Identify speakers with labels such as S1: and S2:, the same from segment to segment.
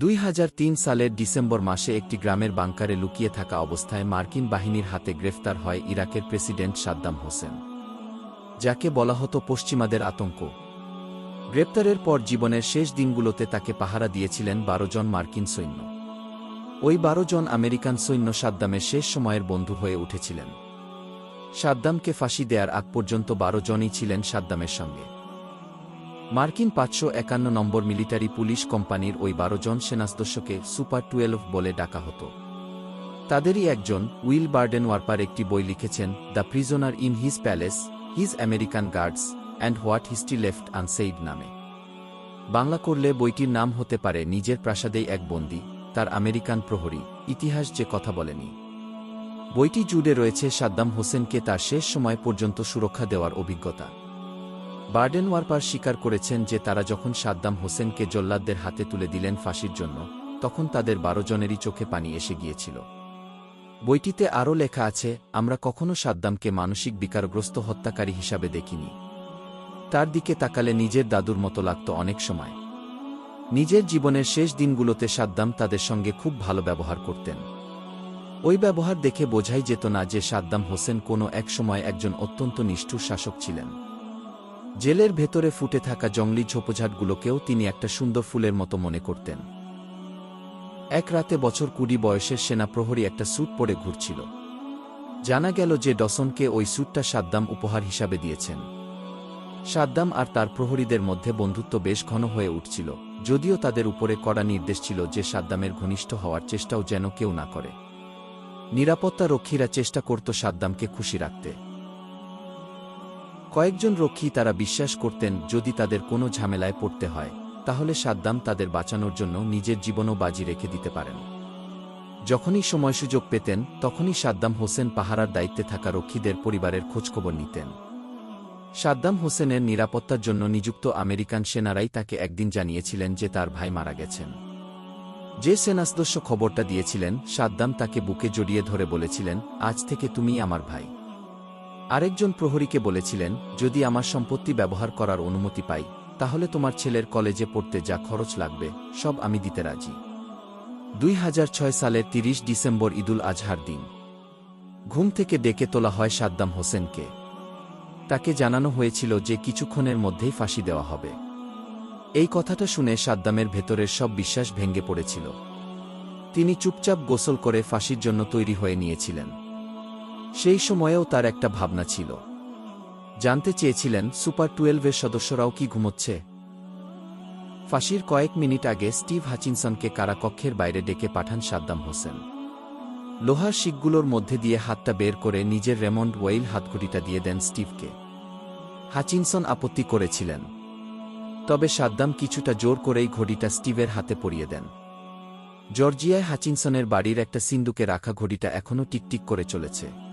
S1: দুই হাজার তিন সালের ডিসেম্বর মাসে একটি গ্রামের বাংকারে লুকিয়ে থাকা অবস্থায় মার্কিন বাহিনীর হাতে গ্রেফতার হয় ইরাকের প্রেসিডেন্ট সাদ্দাম হোসেন, যাকে বলা হতো পশ্চিমাদের আতঙ্ক। গ্রেপ্তারের পর জীবনের শেষ দিনগুলোতে তাকে পাহারা দিয়েছিলেন বারো জন মার্কিন সৈন্য। ওই বারো জন আমেরিকান সৈন্য সাদ্দামের শেষ সময়ের বন্ধু হয়ে উঠেছিলেন। সাদ্দামকে ফাঁসি দেয়ার আগ পর্যন্ত বারো জনই ছিলেন সাদ্দামের সঙ্গে। মার্কিন পাঁচশো একান্ন নম্বর মিলিটারি পুলিশ কোম্পানির ওই বারো জন সেনাসদস্যকে সুপার টুয়েলভ বলে ডাকা হতো। তাদেরই একজন উইল বার্ডেন ওয়ারপার একটি বই লিখেছেন, the prisoner in his palace, his American guards, and what history left unsaid নামে। বাংলা করলে বইটির নাম হতে পারে নিজের প্রাসাদেই এক বন্দী, তার আমেরিকান প্রহরী, ইতিহাস যে কথা বলেনি বইটি জুড়ে রয়েছে সাদ্দাম হোসেনকে তার শেষ সময় পর্যন্ত সুরক্ষা দেওয়ার অভিজ্ঞতা। বার্ডেন ওয়ারপার স্বীকার করেছেন যে তারা যখন সাদ্দাম হোসেনকে জল্লাদদের হাতে তুলে দিলেন ফাঁসির জন্য, তখন তাদের বারো জনেরই চোখে পানি এসে গিয়েছিল। বইটিতে আরও লেখা আছে, আমরা কখনও সাদ্দামকে মানসিক বিকারগ্রস্ত হত্যাকারী হিসাবে দেখিনি। তার দিকে তাকালে নিজের দাদুর মতো লাগত অনেক সময়। নিজের জীবনের শেষ দিনগুলোতে সাদ্দাম তাদের সঙ্গে খুব ভালো ব্যবহার করতেন। ওই ব্যবহার দেখে বোঝাই যেত না যে সাদ্দাম হোসেন কোনো এক সময় একজন অত্যন্ত নিষ্ঠুর শাসক ছিলেন। জেলের ভেতরে ফুটে থাকা জঙ্গলি ঝোপঝাটগুলোকেও তিনি একটা সুন্দর ফুলের মতো মনে করতেন। এক রাতে বছর কুড়ি বয়সের সেনা প্রহরী একটা স্যুট পরে ঘুরছিল। জানা গেল যে ডসনকে ওই স্যুটটা সাদ্দাম উপহার হিসাবে দিয়েছেন। সাদ্দাম আর তার প্রহরীদের মধ্যে বন্ধুত্ব বেশ ঘন হয়ে উঠছিল, যদিও তাদের উপরে কড়া নির্দেশ ছিল যে সাদ্দামের ঘনিষ্ঠ হওয়ার চেষ্টাও যেন কেউ না করে। নিরাপত্তা রক্ষীরা চেষ্টা করত সাদ্দামকে খুশি রাখতে। কয়েকজন রক্ষী তারা বিশ্বাস করতেন, যদি তাদের কোনো ঝামেলায় পড়তে হয়, তাহলে সাদ্দাম তাদের বাঁচানোর জন্য নিজের জীবনও বাজি রেখে দিতে পারেন। যখনই সময় সুযোগ পেতেন, তখনই সাদ্দাম হোসেন পাহারার দায়িত্বে থাকা রক্ষীদের পরিবারের খোঁজখবর নিতেন। সাদ্দাম হোসেনের নিরাপত্তার জন্য নিযুক্ত আমেরিকান সেনারাই তাকে একদিন জানিয়েছিলেন যে তার ভাই মারা গেছেন। যে সেনাসদস্য খবরটা দিয়েছিলেন, সাদ্দাম তাকে বুকে জড়িয়ে ধরে বলেছিলেন, আজ থেকে তুমি আমার ভাই। আরেকজন প্রহরীকে বলেছিলেন, যদি আমার সম্পত্তি ব্যবহার করার অনুমতি পাই, তাহলে তোমার ছেলের কলেজে পড়তে যা খরচ লাগবে, সব আমি দিতে রাজি। দুই সালের ৩০ ডিসেম্বর ঈদুল আজহার দিন। ঘুম থেকে ডেকে তোলা হয় সাদ্দাম হোসেনকে। তাকে জানানো হয়েছিল যে কিছুক্ষণের মধ্যেই ফাঁসি দেওয়া হবে। এই কথাটা শুনে সাদ্দামের ভেতরের সব বিশ্বাস ভেঙে পড়েছিল। তিনি চুপচাপ গোসল করে ফাঁসির জন্য তৈরি হয়ে নিয়েছিলেন। সেই সময়েও তার একটা ভাবনা ছিল। জানতে চেয়েছিলেন সুপার টুয়েলভের সদস্যরাও কি ঘুমোচ্ছে। ফাঁসির কয়েক মিনিট আগে স্টিভ হাচিনসনকে কারাকক্ষের বাইরে ডেকে পাঠান সাদ্দাম হোসেন। লোহার শিকগুলোর মধ্যে দিয়ে হাতটা বের করে নিজের রেমন্ড ওয়েইল হাতঘড়িটা দিয়ে দেন স্টিভকে। হাচিনসন আপত্তি করেছিলেন। তবে সাদ্দাম কিছুটা জোর করেই ঘড়িটা স্টিভের হাতে পরিয়ে দেন। জর্জিয়ায় হাচিনসনের বাড়ির একটা সিন্দুকে রাখা ঘড়িটা এখনও টিকটিক করে চলেছে।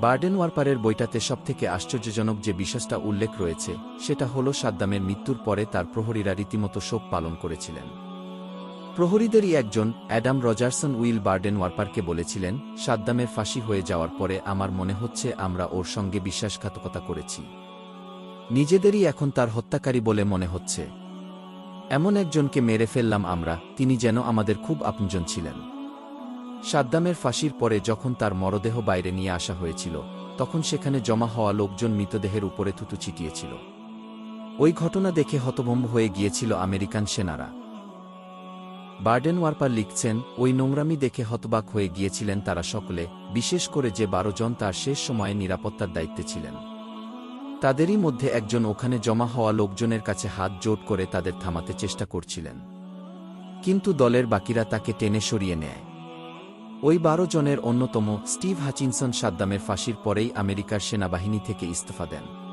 S1: বার্ডেন ওয়ারপারের বইটাতে সবথেকে আশ্চর্যজনক যে বিশ্বাসটা উল্লেখ রয়েছে, সেটা হল সাদ্দামের মৃত্যুর পরে তার প্রহরীরা রীতিমতো শোক পালন করেছিলেন। প্রহরীদেরই একজন, অ্যাডাম রজারসন উইল বার্ডেন ওয়ারপারকে বলেছিলেন, সাদ্দামের ফাঁসি হয়ে যাওয়ার পরে আমার মনে হচ্ছে আমরা ওর সঙ্গে বিশ্বাসঘাতকতা করেছি। নিজেদেরই এখন তার হত্যাকারী বলে মনে হচ্ছে। এমন একজনকে মেরে ফেললাম আমরা, তিনি যেন আমাদের খুব আপনজন ছিলেন। সাদ্দামের ফাঁসির পরে যখন তার মরদেহ বাইরে নিয়ে আসা হয়েছিল, তখন সেখানে জমা হওয়া লোকজন মৃতদেহের উপরে থুতু ছিটিয়েছিল। ওই ঘটনা দেখে হতভম্ব হয়ে গিয়েছিল আমেরিকান সেনারা। বার্ডেন ওয়ারপার লিখছেন, ওই নোংরামি দেখে হতবাক হয়ে গিয়েছিলেন তারা সকলে, বিশেষ করে যে বারো জন তার শেষ সময়ে নিরাপত্তার দায়িত্বে ছিলেন। তাদেরই মধ্যে একজন ওখানে জমা হওয়া লোকজনের কাছে হাত জোট করে তাদের থামাতে চেষ্টা করছিলেন। কিন্তু দলের বাকিরা তাকে টেনে সরিয়ে নেয়। ওই বারো জনের অন্যতম স্টিভ হাচিনসন সাদ্দামের ফাঁসির পরেই আমেরিকার সেনাবাহিনী থেকে ইস্তফা দেন।